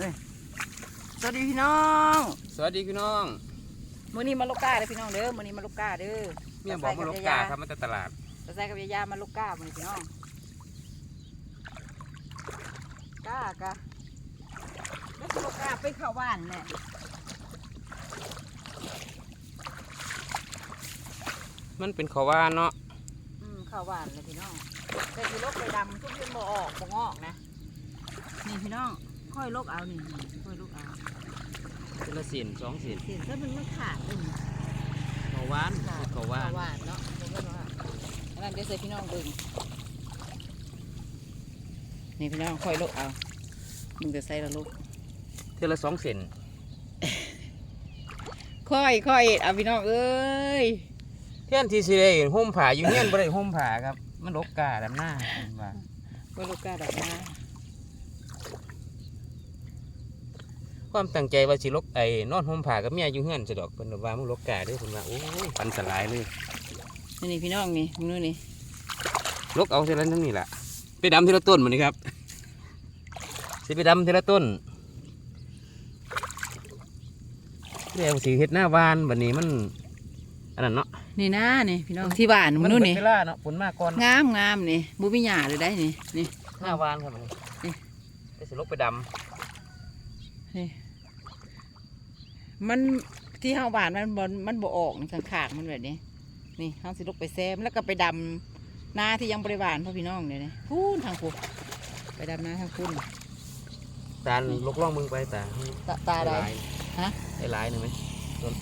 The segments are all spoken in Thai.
นี่สวัสดีพี่น้องสวัสดีพี่น้องมื้อนี้มาลูกก้าเด้อพี่น้องเด้อมื้อนี้มาลูกก้าเด้อเมียบอกมาลกกาครับมาจากตลาดตาใส่กับยายามาลูกก้ามื้อนี้พี่น้องก้ากะแล้วสิลูกก้าไปเข้าบ้านแหละมันเป็นขาวานเนาะอืมเข้าบ้านเลยพี่น้องแต่สิลกไปดำทุกเดือนบ่ออกบ่งอกนะนี่พี่น้อง ค่อยลกเอานี่ค่อยลกเอาเป็นละสินสองสินเห็นซะมันมันขาดเลยนี่ขาวานขาวานหวานเนาะบ่แม่นว่าอันนั้นเดี๋ยวใส่พี่น้องเบิ่งนี่พี่น้องค่อยลกเอามึงจะใส่ละลูกเท่าละสองเซนค่อยค่อยเอาพี่น้องเอ้ยเที่ยนที่สิได้ห่มผ้าอยู่เฮียนบ่ได้ห่มผ้าครับ มันลกกาดำหน้าผมว่าว่าลูกกาดับมา ความตั้งใจว่าสิลกไอ้นอนห่มผ้ากับเมียอยู่เฮียนจะดอกเพิ่นว่ามันลกกาเด้อเพิ่นว่าโอ้ยปันสลายเลยนี่นี่พี่น้องนี่มึงดูนี่ลกเอาเท่านั้นนี่ล่ะไปดำทีละต้นมื้อนี้ครับสิไปดำทีละต้นเดี๋ยวสิเฮ็ดหน้าวานบัดนี้มันอันนั้นเนาะนี่นะนี่พี่น้องที่บ้านมึงดูนี่เวลาเนาะฝนมาก่อนงามงามนี่บุมีหญ้าเลยได้นี่นี่หน้าวานครับอันนี้นี่ไปสิลกไปดนี่ มันที่เฮาบ้านมันบ่มันบ่ออกนี่ข้างๆมันแบบนี้ นี่เฮาสิลกไปแซมแล้วก็ไปดำนาที่ยังบริวารพ่อพี่น้องเนี่ยนี่พูนทางพูนไปดำนาทางพูนำตาลลกล่องมึงไปตาตาตาใดหลายฮะได้หลายหนึ่งไหมต้น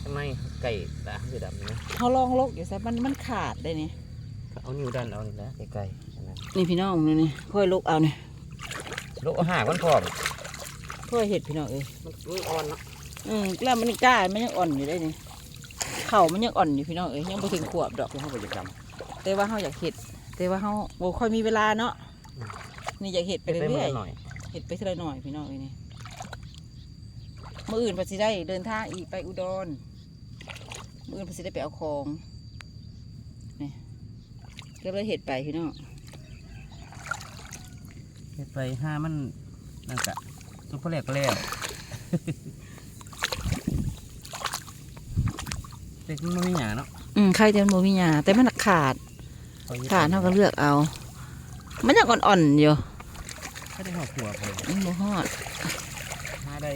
ข้างในไก่ตาคือดำนี่ไหมเขาลองลกอยู่ซะมันมันขาดได้นี่เอานิ้วดันเอานี่แหละไก่ๆอันนั้นนี่พี่น้องนี่นี่ค่อยลกเอานี่ลกเอาหากันพร้อมค่อยเห็ดพี่น้องเอ้ยมันมันอ่อนเนาะ อืมแล้วมันกล้ามันยังอ่อนอยู่ได้นี่เข่ามันยังอ่อนอยู่พี่น้องเอ้ยยังบ่ถึงขวบดอกคือเขาไปจะดแต่ว่าเฮาอยากเห็ดแต่ว่าเฮาบ่ค่อยมีเวลาเนาะนี่อยากเห็ดำไปไปเรื่เรื่ออยยหน่อยๆ เห็ดไปทีละหน่อยพี่น้องเอ้ยนี่มื้ออื่นเพนสิได้เดินทางอีกไปอุดรมื้ออื่นเพนสิได้ไปเอาของนี่ก็เลยเห็ดไปพี่น้องเฮ็ดไปห้ามันนั่นกะสุภาพแรกก็แล้ว เด็กมันไม่มีหยาเนาะอืมใครจะบ่มีหญ้าแต่มันขาดขาดเฮาก็เลือกเอา มันยังอ่อนๆอยู่ถ้าได้หอบหัวไปมันบ่ฮอดมาได้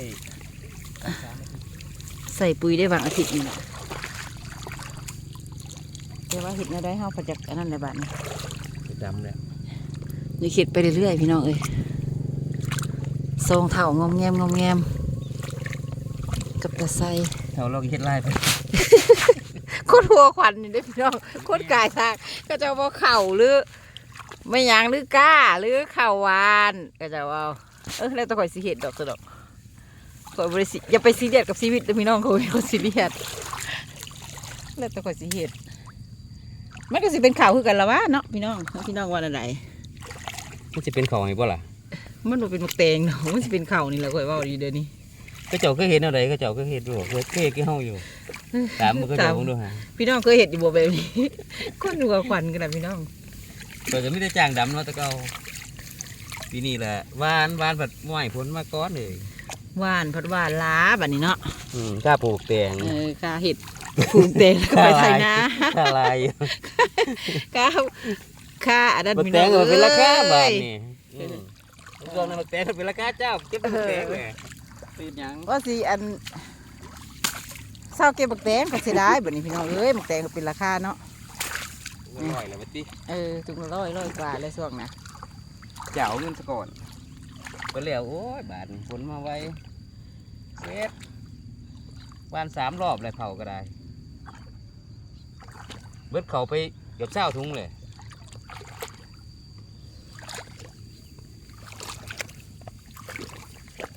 สามสามนาทีใส่ปุ๋ยได้บางอาทิตย์นี่แหละแต่ว่าเห็ดในได้เฮาประจักอันนั้นในบ้านนี่จะดำแล้วนี่เข็ดไปเรื่อยๆพี่น้องเอ้ยทรงเท่างอมแงมงอมแงม กับตะไซ แถวเราก็เฮ็ดไล่ไปโคตรหัวควันนี่เด้อพี่น้องโคตรกายทางก็จะว่าเข่าหรือไม่หยังหรือก้าหรือเข่าวานก็จะว่าเออแล้วแตะข่อยสิเห็ดดอกสะดอกข่อยบริสิอย่าไปซีเรียสกับชีวิตเด้อพี่น้องข่อยเป็นคนซีเรียสแล้วแตะข่อยสิเห็ดมันก็สิเป็นข่าวคือกันละวะเนาะพี่น้องพี่น้องว่าอะไรมันจะเป็นเขาไงบ่ล่ะมันบ่เป็นมักแตงเนาะมันสิเป็นข่าวนี่แหละข่อยเว่าดีเดี๋ยวนี้ก็เจ้าก็เห็นอะไรก็เจ้าก็เห็นดูเคยเคยเห็นกี่เฮาอยู่ ตามมันก็เจ้าคงดูฮะพี่น้องเคยเห็นอยู่บ่แบบนี้คนดูกับขวัญกันนะพี่น้องเราจะไม่ได้จ้างดำเนาะแต่เก่าปีนี้แหละหวานหวานผัดหม่อยผลมาก้อนเลยหวานพัดหวานล้าแบบนี้เนาะอืมกล้าปลูกแตงเออกาเห็ดผูกเตงแล้วก็ไปไถนาข้าลายกาค่าอันนั้นบักพี่แตน้องงมันเป็นราคาบาทเอ้ยนี่อืมช่วงนั้นบักแตงมันเป็นราคาเจ้าเก็บบักแตงเลยเป็นหยังว่าสิอัน เศร้าเก็บบักแตงก็เสียดายแบบนี้พี่น้องเอ้ยบักแตงก็เป็นราคาเนาะอร่อยแล้วบัดนี้เออถุงละร้อยร้อยกว่าเลยช่วงนะเจ้าเงินซะก่อนไปแล้วโอ้ยบาทผลมาไว้เซ็ตวานสามรอบเลยเผาก็ได้ เบิดเขาไปเกือบเศร้าทุงเลย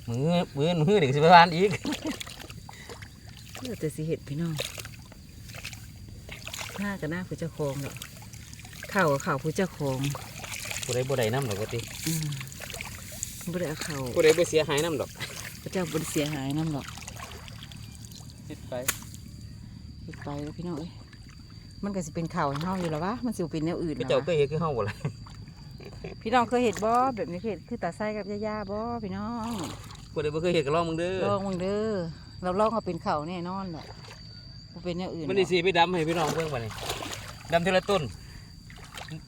มือมือมือเด็กสิบวานอีก เลือแต่สิเห็ดพี่น้องหน้ากับหน้าผู้เจ้าของเนาะเข่ากับเข่าผู้เจ้าของผู้ใดบ่ได้น้ำดอกว่าติอืมบ่ได้เอาเข่าผู้ใดบ่เสียหายน้ำดอกพระเจ้าบนเสียหายน้ำหรอกคิดไปเฮ็ดไปแล้วพี่น้องเอ้ยมันก็สิเป็นข่าวให้เฮาอยู่แล้ววะมันสิบ่เป็นแนวอื่นก็นะเจ้าก็วะเฮ็ดคือเฮาบ่ล่ะพี่น้องเคยเห็นบ่แบบนี้เคยเห็นคือตาไส้กับย่าๆบ่พี่น้องพวกเด็กบ่เคยเห็นก็ลองมึงเด้อลองมึงเด้อ เราลองเอาเป็นเขาแน่นอนแหละบ่เป็นอย่างอื่นมันนี่สิไปดำให้พี่น้องเบิ่งบัดนี้ดำทีละต้น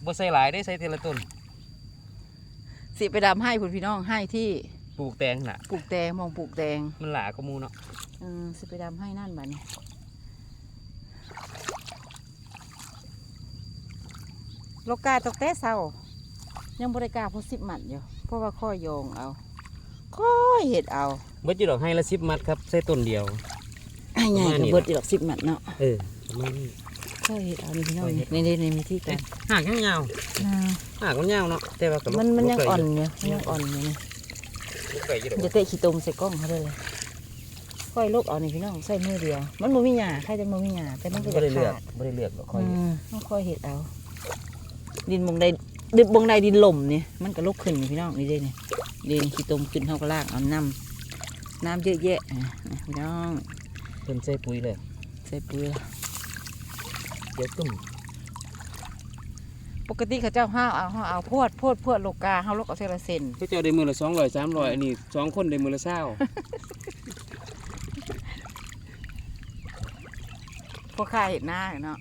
บ่ใส่หลายได้ใส่ทีละต้นสิไปดำให้พุ่นพี่น้องให้ที่ปลูกแตงน่ะ ปลูกแตงมองปลูกแตงมันหลากว่าหมู่เนาะเออสิไปดำให้นั่นบัดนี้โลกาตกแต่เศร้ายังบริกล้าเพราะสิบหมัดอยู่เพราะว่าข้อยโยงเอา ค่อยเห็ดเอาเบิดอยู่ดอกให้ละ10มัดครับใส่ต้นเดียวไอ้ใหญ่ประมาณนี้กับเบิดอีกดอกสิบหมัดเนาะเออประมาณนี้ค่อยเห็ดเอานี่พี่น้องค่อยเฮ็ดนี่นี่นี่มีที่กันหากยังยาวอ่าหากมันยาวเนาะแต่ว่าก็ลกมันมันยังลกอ่อนไก่อยู่มันยังอ่อนอยู่นี่ลูกไก่อยู่ดอกจะเตะขี้ตมใส่กล้องเขาเลยค่อยลกเอานี่พี่น้องใส่มือเดียว มันบ่มีหยาใครจะบ่มีหยาแต่มันก็บ่จะได้เลือกขาดบ่ได้เลือกหรอกค่อยอืมต้องค่อยเห็ดเอา ดินบงใดดินบงใดดินหล่มเนี่ยมันก็ลกขึ้นนี่พี่น้องนี่เด้เนี่ย ดินขี้ตมขึ้นเท่าก็ลากเอาน้ำน้ำเยอะแยะอะพี่น้องเพิ่นใส่ปุ๋ยเลยใส่ปุ๋ยเดี๋ยวตุ้มปกติเขาเจ้าห้าวเอาห้าวเอาพวดพวดพวดโลกาห้าวลกเอาเซลเซนเขาเจ้าได้มือละ200 300อันนี้สองคนได้มือละ20พวกข้าเห็ดหน้าเนาะ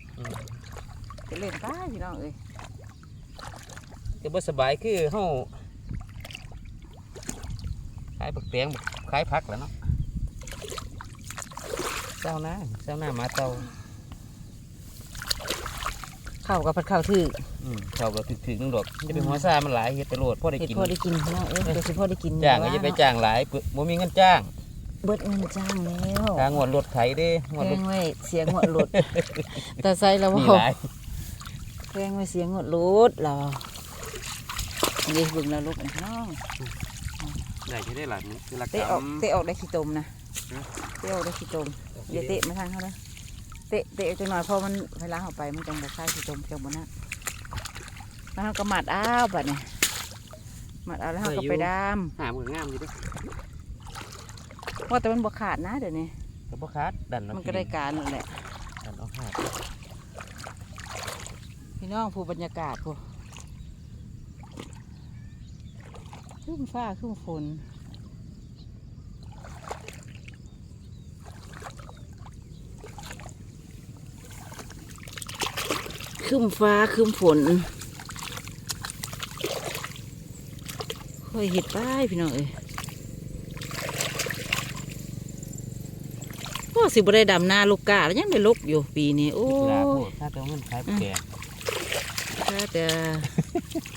จะเล่นป้าพี่น้องเอ้ยก็บ่สบายคือเฮา ขายผักแตงขายผักแหล้วเนาะเจ้านะเจ้าหน้าหมาเตาข้าวกับผัดข้าวถืออืมเขาก็ถึกๆนึงดอกจะเป็นหัวซ่ามันหลายเฮ็ดไปโลดพอได้เห็ดกินพอได้กินพี่น้องเอ้ยเดี๋ยวสิพอได้กินจ้างก็จะไปจ้างหลายเปบ่มีเงินจ้าง เบิดเงินจ้างแล้วค่างวดรถไถเด้งวดแพรถงไว้เสียงหัวหลุดแต่ใส่แล้วมีว่าหลายแพงไว้เสียงหัวหลุดเราเดี๋ยวเบิ่งแล้วลูกน้อง ได้ที่ได้หลายมื้อคือละเตะออกกำเตะออกได้ขี้ตมนะฮะเตะออกได้ขี้ตมอย่าเตะมาทางเขาเลยเตะเตะจังหน่อยเพอมันเวลาเขาไปมันจังบกค่ายขี้ตมจังบนนั้นแล้วเขาก็หมัดอ้าวแบบนี้หมัดอ้าวแล้วเขาก็ไปดามหามันก็งามอยู่เด้อว่าแต่มันบกขาดนะเดี๋ยวนี้ก็บ่ขาดดันเอามันก็ได้การนั่นแหละดันเอาหาดพี่น้องผู้บรรยากาศผู้ ขึ้นฟ้าขึ้นฝนขึ้นฟ้าขึ้นฝนค่อยเห็ดป้ายพี่น้องเอ้ยโอ้สิบ่ได้ดำนาลูกกาแล้วยังได้ลกอยู่ปีนี้ โอ้ลาโพยดถ้าจะเอาเงินขายผักแตงถ้าจะไป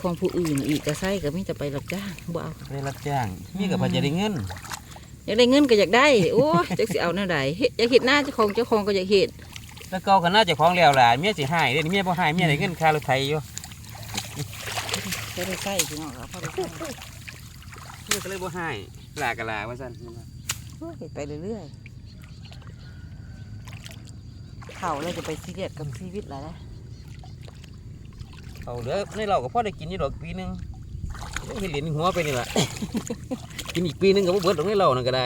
ของผู้อื่นอีกก็ใส่ก็มีแต่ไปรับจ้างบ่เอาได้รับจ้างมีก็พอจะได้เงินอยากได้เงินก็อยากได้โอ้ยจักสิเอาแนวใดเฮ็ดอยากเห็ดหน้าเจ้าของเจ้าของก็อยากเห็ดแล้วเก่าก็น่าจะของแล้วล่ะเมียสิหายเด้นี่เมียบ่หายเมียได้เงินค่ารถไถอยู่ก็ได้ใส่พี่น้องครับพอได้ใส่เมียก็เลยบ่หายลาก็ลาว่าซั่นโอ้ยเห็ดไปเรื่อยๆเขาเลยจะไปซีเรียสกับชีวิตแล้วนะ เอาเหลือในเราก็พอได้กินอยู่ดอกปีหนึงเฮ็ดเหรียญหัวไปนี่ล่ะกินอีกปีหนึงก็บ่เบิดดอกในเรานั่นก็ได้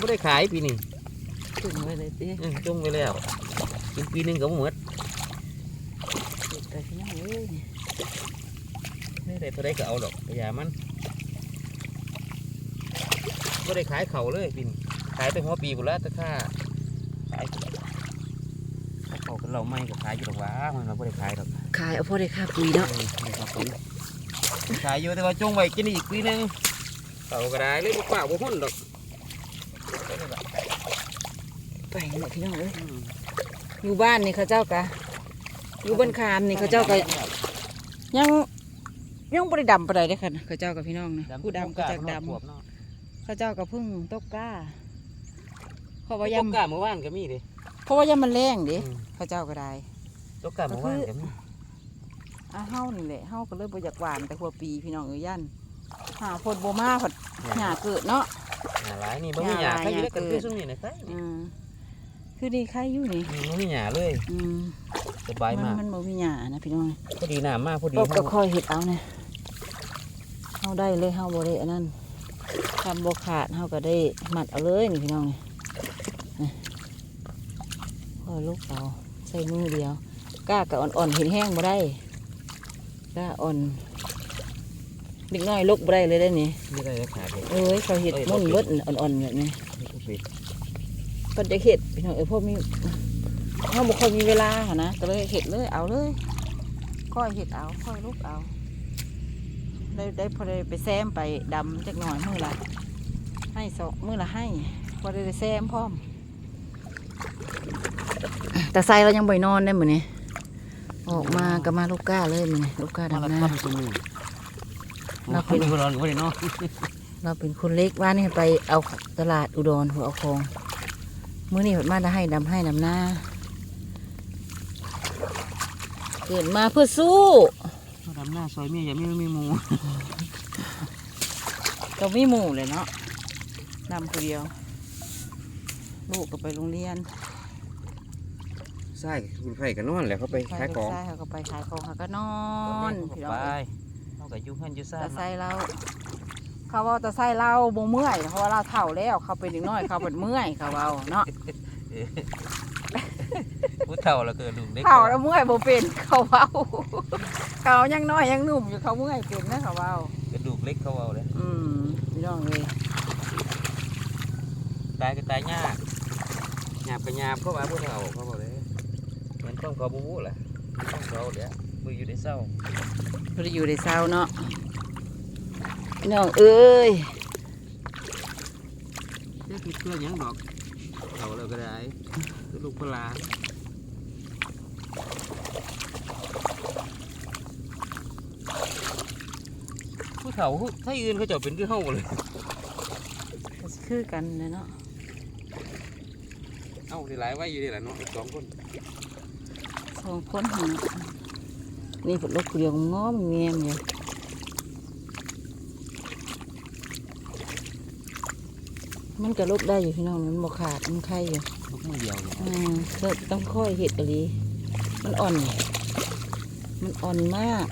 บ่ได้ขายปีนี้ถึงไว้เลยติเออจงไปแล้วกินปีหนึงก็บ่หมดเห็ดไปพี่น้องเอ้ยไม่ได้เท่าไรก็เอาดอกอย่ามันบ่ได้ขายเขาเลยปีนี้ขายแต่หัวปีพุ่นละแต่ค่าขายพุ่นละถ้า เขากันเราไม่ก็ขายอยู่ดอกหว่ามันเราบ่ได้ขายดอกขายเอาพอได้ค่าปุ๋ยเนาะเออนี่ครับผมขายอยู่แต่ว่าจงไว้กินอีกปีหนึงเขาก็ได้เลยบ่ป่าบ่พ้นดอกไปเนาะพี่น้องเอ้ยอยู่บ้านนี่เขาเจ้ากะอยู่บ้านคามนี่เขาเจ้าก็ยังยังบริดำปานใดได้อค่ะเขาเจ้ากับพี่น้องนะผู้ดำก็จากดำเขาเจ้าก็เพึ่งตกกล้าเพราะว่าว่ายยำกาเมื่อวานก็มีเดิำ เพราะว่ายำมันแรงเดิเขาเจ้าก็ได้ตกกาเมื่อวานก็มีอาเฮานี่แหละเฮาก็เลยบ่อยากหวานแต่หัวปีพี่น้องเอ้ยยันหาพดบ่มาผัดหยาเกิดเนาะหาหลายนี่บ่มีหยาหาหลายใครอยู่ได้กันหยาเกิคือดซุมนี่นะใครอืมคือดีใครอยู่นี่บ่มีหยาเลยอืมสบายมันมากมันบ่มีหยานะพี่น้อง พอดีน้ำมากพอดีตบก็เฮาค่อยเฮ็ดเอาเนี่ยเฮาได้เลยเฮาบ่ได้อันนั้นทำบ่ขาดเฮาก็ได้มัดเอาเลยนี่พี่น้องนี่นี่ ค่อยลูกเอาใส่มือเดียวกล้ากับอ่อนๆเห็นแห้งบ่ได้ไปก็อ่อนเด็กน้อยลุกบ่ได้เลยได้อนี่ไม่ได้แล้วขาดเลยเอ้ยเขาเห็ดเอ้ยมุ่นบ่เบิดเป็นอ่อนๆแบบนี้ไม่ต้องปิดก็จะเห็ดพี่น้องเอ้ยพวกมีเขาบุคคลมีเวลาหะนะก็เลยเห็ดเลยเอาเลยค่อยเห็ดเอาค่อยลุกเอาได้ได้พอได้ไปแซมไปดำจักหน่อยมือละให้สองมือละให้พอได้ไปแซมพร้อม แต่ไซเรายังบ่อยนอนได้เหมือนนี้ออกมาก็มาลูกก้าเลยมือนี้ลูกก้ามาดำละหน้าคำตัวหนึ่งเราเราเป็เป็นนคนร้อนก็ไม่ได้เนาะเราเป็นคนเล็กว่านี่ไปเอาตลาดอุดรหัวเอาคองมื้อนี้ผลมาได้ให้ดำให้ดำหน้าเกิดมาเพื่อสู้มาดำหน้าซอยเมียอย่าไม่มีหมูก็มีหมู่เลยเนาะนำคนเดียว ลูกก็ไปโรงเรียน ใช่คุณไผ่กันนอนแหละเขาไปขายของใช่เขาก็ไปขายของเขาก็นอนพี่น้องไปเอ้ยเรากับยุ่งกันยุ่ซ่าตาไส้เราเขาว่าตาไส้เราบ่เมื่อยเพราะว่าเราเฒ่าแล้วเขาเป็นเด็กน้อยเขาเป็นเมื่อยเขาเอาเนาะผู้เฒ่าแล้วเกิดลุงเด็กเฒ่าแล้วเมื่อยบ่เป็นเขาเอาเขายังน้อยยังหนุ่มอยู่เขาเมื่อยเป็นนะเขาเอากระดูกเล็กเขาเอาเลยอืมพี่น้องเลยตายก็ตายยากหยาบก็หยาบเขาว่าผู้เฒ่าเขาบอกเลย มันต้องเขาบู๊แหละมันต้องเขาเดี๋ยวมืออยู่ในเศร้าเราได้อยู่ในเศร้าเนาะพี่น้องเอ้ยเจ้าคิดเพื่อหยังดอกเฒ่าแล้วก็ได้คือลูกพลานผู้เฒ่าถ้าอื่นเขาเจะเป็นคือเฮาเลยก็สิคือกันเลยเนาะเอ้าได้หลายไว้อยู่นี่แหละเนาะอีกสองคน สองคนหานี่ผลลูกเดียวง้อมเงียมอยู่มันก็ลุกได้อยู่พี่น้องมันบ่ขาดมันไข่อยู่ลูกมือเดียวเลยอืมก็ต้องค่อยเห็ดกะลีมันอ่อน มันอ่อนมาก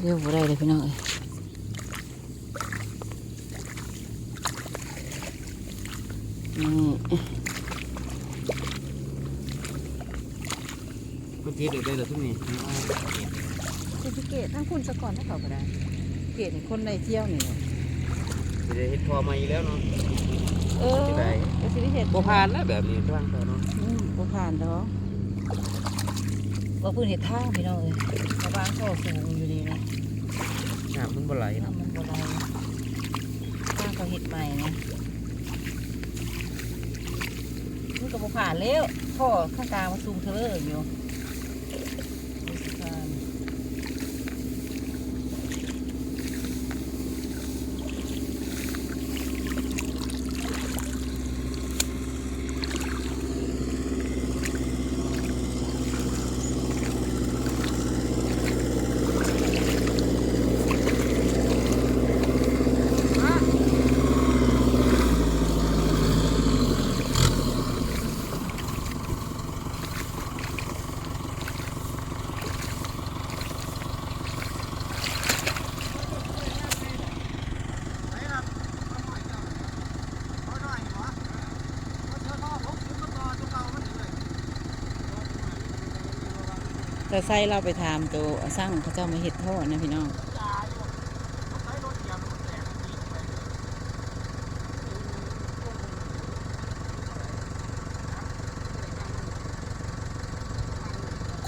เรียกว่าไรเลยพี่น้องเอ้ยนี่ เมื่อ กี้เด็กได้แต่ทุกนี้เซติเกตทั้งคุณสะก่อนถ้เขาก็ได้ เกตคนในเที่ยวนี่เนาะจะได้เห็ดพอมาอีกแล้วเนาะเออที่ไหนก็สิได้เห็ดบ่ผ่านแล้วแบบนี้ทางเขาเนาะอืมบ่ผ่านดอกว่าพื้นเห็ดท่าพี่น้องเอ้ยชาวบ้านเขาสูงอยู่ดีนะน้ำมันบ่ไหลนาะน้ำมันบ่ได้ท่างเขาเห็ดใหม่นะนี่ก็บ่ผ่านแล้วพ่อข้างกลางมาสูงเทเลอร์อยู่ ไส้เราไปถามตัวสร้างเขาเจ้ามาเห็ดทอนะพี่น้อง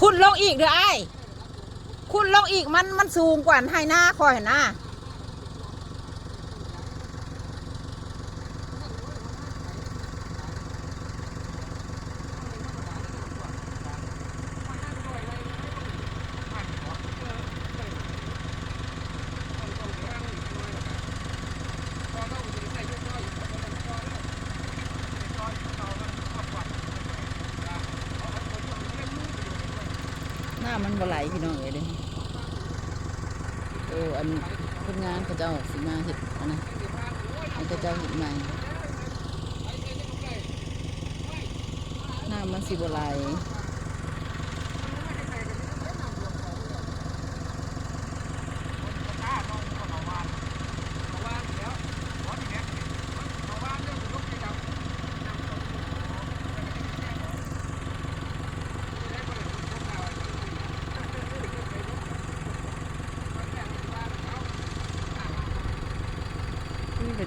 คุณลงอีกเด้อไอ้คุณลงอีกมันมันสูงกว่าให้หน้าคอยเห็นหน้า มันบ่ไหลพี่น้องเอ้ยเด้อโอ้อันคนงานเขาเจ้าสิมาเห็ดอันนะให้เขาเจ้าเห็ดใหม่น้ามันสิบ่ไหล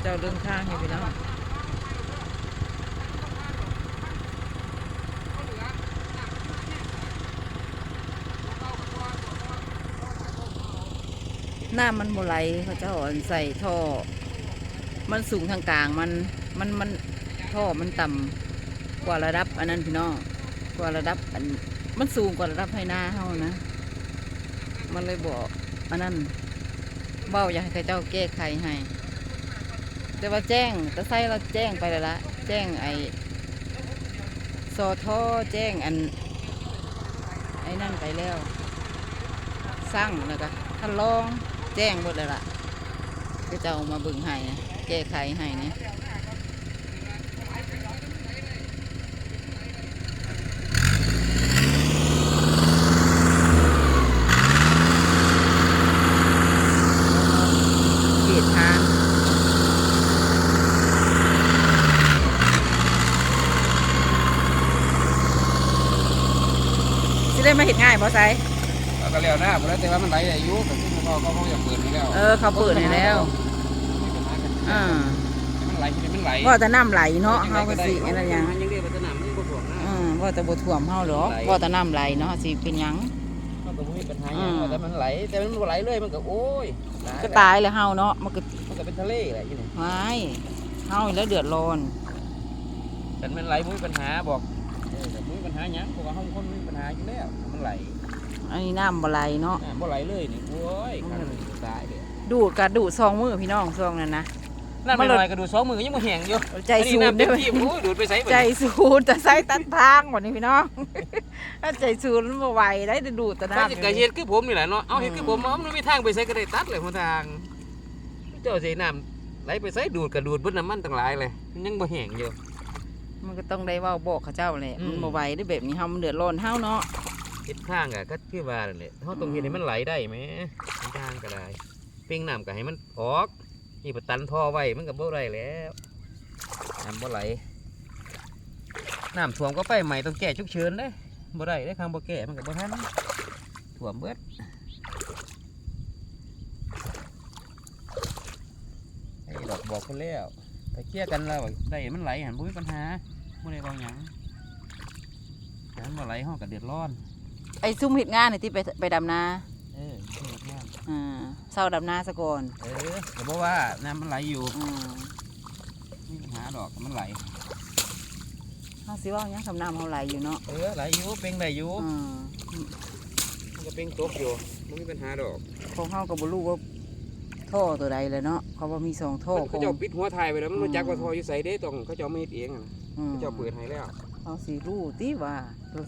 จ้าเดินทางให้พี่น้องน้ำมันโมไหลเขาจ้าเอาใส่ท่อ มันสูงทางกลางมันมันมันท่อมันต่ำกว่าระดับ อันนั้นพี่น้องกว่าระดับอันมันสูงกว่าระดับให้หน้าเฮานะ มันเลยบอกอันนั้นเบ้าอยากให้เจ้าแก้ไขให้ แต่ว่าแจ้งแต่ใส่เราแจ้งไปแล้วละแจ้งไอ้ซอท่อแจ้งอันไอ้นั่นไปแล้วสร้างแล้วก็ท่านรองแจ้งหมดเลยล่ะก็จะเอามาบึงให้นะแก้ไขให้นะเกียทาง สิได้มาเห็นง่าย บ่ไซแล้วก็แล้วหน้าบ่แล้วแต่ว่ามันไหลอายุแต่ที่พ่อเขาเขาอยากเปิดให้แล้วเออเขาเปิดให้แล้วมีปัญหากันอ่ามันไหลให้มันไหลว่าแต่น้ำไหลเนาะเฮาก็สิอะไรหยังมันยังเรียกว่าสนามมันบ่ถ่วงหน้าอืมว่าแต่บ่ท่วมเฮาหรอกว่าแต่น้ำไหลเนาะสิเป็นหยังมันก็บ่มีปัญหาหยังว่าแต่มันไหลแต่มันบ่ไหลเลยมันก็โอ้ยก็ตายแล้วเฮาเนาะมันก็มันก็เป็นทะเลแหละอยู่นี่หายเฮาแล้วเดือดร้อนแต่มันไหลบ่มีปัญหาบอกาหยังเพราะว่าเฮาคนมีปัญหาอยู่แล้วมันไหลอันนี้น้ำบ่ไหลเนาะอ่าบ่ไหลเลยนี่โอ้ยคันตายเด้อดูดกะดูดซองมือพี่น้องซองนั่นนะนั่นไม่ลอยกระดูดสองมือยังบ่แห้งอยู่ใจอันนี้สูดน้ำเต็เด้มอที่โอ้ยดูดไปใส่บ่ใจนี่สูดแต่ใส่ตัดทางบ่นี่พี่น้อง ถ้าใจสูดมันบ่ไหวได้แต่ดูดแต่ถ้าน้ำสิกะเฮ็ดคือผมนี่แหละเนาะเอาเฮ็ดคือผมเอามันมีทางไปใส่ก็ได้ตัดเลยหนทางเจ้าสิน้ำไหลไปใส่ดูดกระดูดเบิดน้ำมันต่างหลายเลยมันยังบ่แห้งอยู่ มันก็ต้องได้เว้าบอกเขาเจ้าแหละอืม มันบ่ไหวได้แบบนี้เฮามันเดือดร้อนเฮาเนาะเฮ็ดทางก็ก็คือว่านั่นแหละเฮาต้องเฮ็ดให้มันไหลได้แหมเฮ็ดทางก็ได้เป่งน้ำก็ให้มันออกนี่ไปตันท่อไว้มันก็บ่ได้แล้วน้ำบ่ไหลน้ำท่วมก็ไฟใหม่ต้องแก้ฉุกเฉินเด้บ่ได้เด้คางบ่แก้มันก็บ่ทันท่วมเบิดไอ้ดอกบอกคนแล้วแต่เคลียร์กันแล้วได้มันไหลหันบ่มีปัญหา บ่ได้เบาหยังแต่มันบ่ไหลห้องก็เดือดร้อน ไอ้ซุ่มเฮ็ดงานนี่ที่ไปไปดำนาเออนี่งานอ่าเศร้าดำนาซะก่อนเออแต่บอกว่าน้ำมันไหลอยู่อืมมีปัญหาดอกมันไหลเฮาสิเว้าหยังคำนามเฮาไหลอยู่เนาะเออไหลอยู่เป็นไหลอยู่อืมมันก็เป็นตกอยู่ไม่มีปัญหาดอกของเฮาก็บ่รู้ว่าท่อตัวใดเลยเนาะเขาว่ามีสองท่อมันเขาเจ้าปิดหัวถ่ายไปแล้วมันรู้จักว่าทออยู่ใส่เด้ต้องเขาเจ้าไม่เฮ็ดเองอะ อืมเขาเจ้าเปิดให้แล้วเฮาสิรู้ติว่า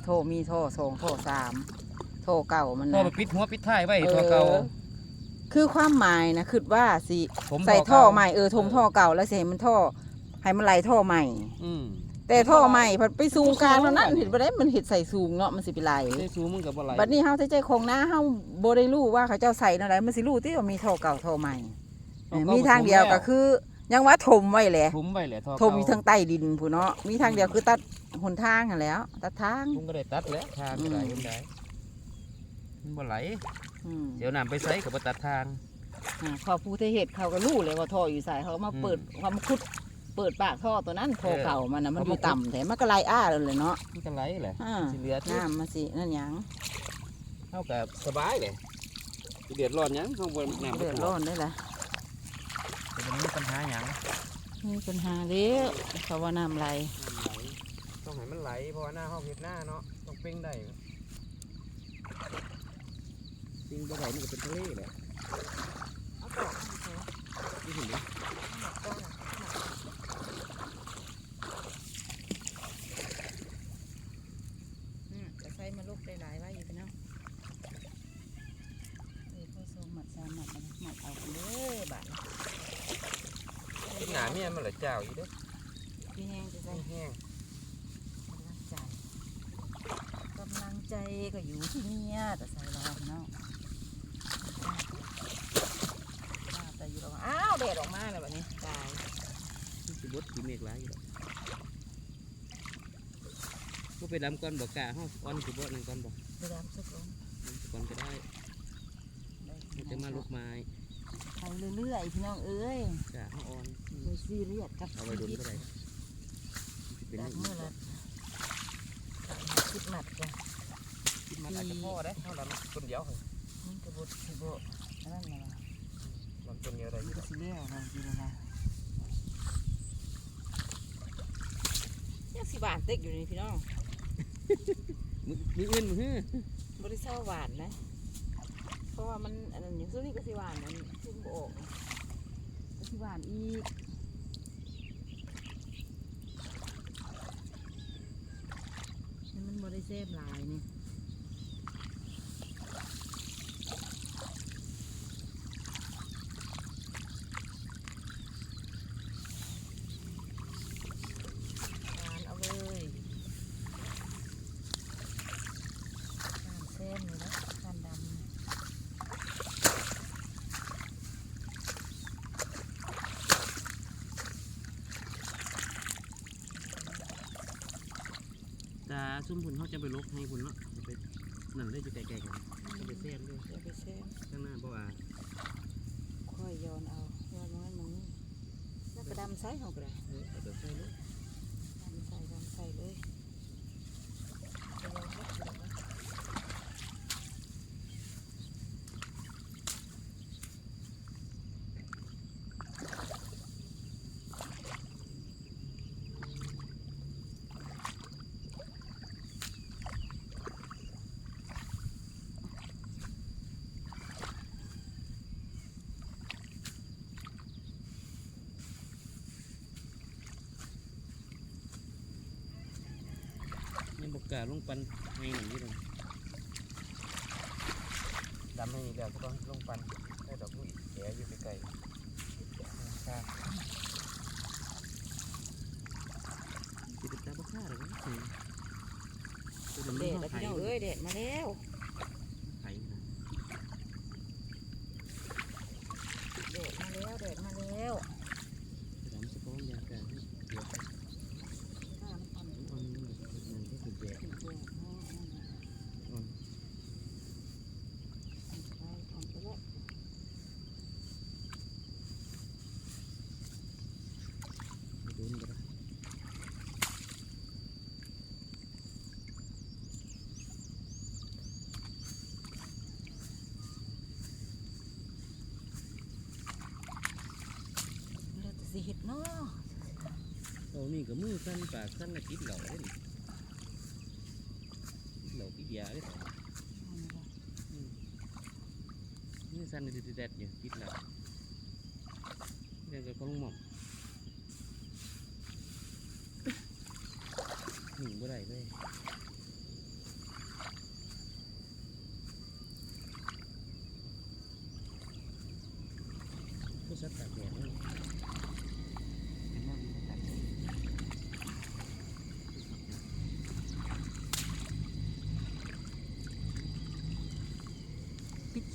ท่อมีท่อสองท่อสามท่อเก่ามันทอนะไปปิดหัวปิดท้ายไว้ทอเก่า ออคือความหมายนะคือว่าสิผมใส่ทอท่อเก่าใหม่เออทมท่อเก่าแล้วสิให้มันท่อให้มันไหลท่อใหม่ อืม แต่ท่อใหม่พอไปสูงกลางแล้วนั่นเห็นบ่ได้มันเห็ดใส่สูงเนาะมันสิไปไหลได้สูงมันก็บ่ไหลบัดนี้เฮาใจใจคงนะเฮาบ่ได้รู้ว่าเขาเจ้าใส่เนาะไดมันสิรู้ติว่ามีท่อเก่าท่อใหม่เออมีทางเดียวก็คือ ยังว่าถมไว้แหละผมไว้แหละทอถมอยู่ทางใต้ดินพูนเนาะ มีทางเดียวคือตัดหนทางหั่นแหล้ว ตัดทางผมก็ได้ตัดแล้วทางก็ได้อืมเห็นได้มันบ่ไหล อืม เดี๋ยวน้ำไปใส่กับตัดทาง อ่าพอผู้ที่เฮ็ดเขาก็รู้เลยว่าท่ออยู่ไสเขาก็มาอืมเปิดความขุดเปิดปากท่อตัวนั้นท่อเออเก่ามันน่ะมันเขาอมายู่ต่ำแต่มันก็ไหลอ้าเลยเนาะมันก็ไหลแหละอ่าสิเหลือที่น้ำมาสินั่นหยังเท่ากับสบายเลยสิเดือดร้อนหยังข้างบนน้ำเดือดร้อนได้ละ แต่มันมีปัญหาหยังมีปัญหาเด้อเพราะว่าน้ำไหลน้ำไหลต้องให้มันไหลเพราะว่าหน้าห้องเห็ดหน้าเนาะต้องเป้งได้ปิ้งบ่ได้มันก็เป็นทะเลแหละนี่เห็นไหม อืมจะใส่มาลูกได้หลายไว้อยู่พี่น้องเออข้อสองหมัดสามหมัดนะหมัดเอาไปเลยบาท เป็นหนาเมียมันเห ละเจ้าอยู่เด้อพี่แห้งจะใส่แห้งกำลังใจกำลังใจก็อยู่ที่เนี่ยแต่ใส่รอพี่น้องน่าจะอยู่แล้วอ้าวแดดออกมาแล้วแบบนี้ตายมันสิบดสีเมฆหลายอยู่ดอกก็ไปดำก่อนบอกกาห้องอ่อนสิบดนั่นก่อนบอกไปดำสุกลงดำก่อนก็ได้มันจะมาลุกไม้ดไป เรื่อยๆพี่น้องเอ้ยจ้าเอาอ่อนโดยซีเรียสกับเอาไว้โดนชีวิตก็ได้เป็นจากเรื่เมื่อองละคิดหนัดจ้ะกินมันอาจจะพอได้เท่านั้นต้นเดียวนี่กระบุกระบุอันนั้นน่ะลำต้นเดียวได้นี่ก็สิเลี้ยวนะจีนะนะยังสิหวานเต็กอยู่นี่พี่น้องมือมืออื่นมือฮื้อบริษัทหวานนะ เพราะว่ามันอันนั้นอย่างซึ่งนี่ก็สิหวานอันนี้ซึ่งบ ออกที่หวานอีกนี่มันบริเซฟลายนี่หวานเอาเลยน้ำเส้นนี่นะน้ำดำ ตา ซุ่มพุนเขาจะไปลบให้พุนเนาะจะไปนั่นเลยจะไกลๆกันจะไปแซมด้วยอย่าไปแช่ข้างหน้าเพราะว่าค่อยย้อนเอาย้อนน้อยมึงแล้วกระดำใส่เขาก็ได้เออเอาแบบใส่เลย ดำใส่ดำใส่เลยไปย้อนวัดก็ได้ ยังบ กกล้าลงปันให้หนึ่งนี่เลยดำให้นี่แล้วก็ต้องลงปันได้ดอกลูกอีกแก่อยู่ไกลๆค่ะจิตตาบ้าค่าหรอวะตัวดำเด็ไม่ดเข้าแล้วไข่พี่น้องเอ้ยเด็ดมาแล้ว ไข่นะ เด็ดมาแล้วเด็ดมาแล้ว ดำสะโพกยางกลางเดี๋ยว น้ำปั่น อ่อนมันก็คือแก่ ถึงแก่อ๋อนั่นน่ะ อ่อน ปั่นไปปั่นไปแล้ว โดนก็ได้ แล้วแต่สิเห็ดเนาะ เอา นี่ก็มือสั่นปากสั่นและติดเหล่าเล่นติดเหล่าติดยาเลยมือสั่นเลยติดแดดอยู่ติดเหล่าเรียกกับของหม่อมหนึ่งบ่ได้เลยก็สัตว์ตากแดดเลยนั่งตากแดด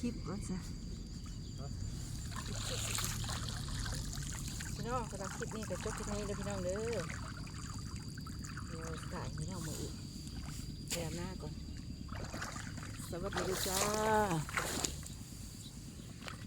ปิดคลิปว่าซะพี่น้องสำหรับคลิปนี้ก็จบคลิปนี้เลยพี่น้องเด้อเดี๋ยวถ่ายพี่น้องมืออีกแอบหน้าก่อน สวัสดีจ้า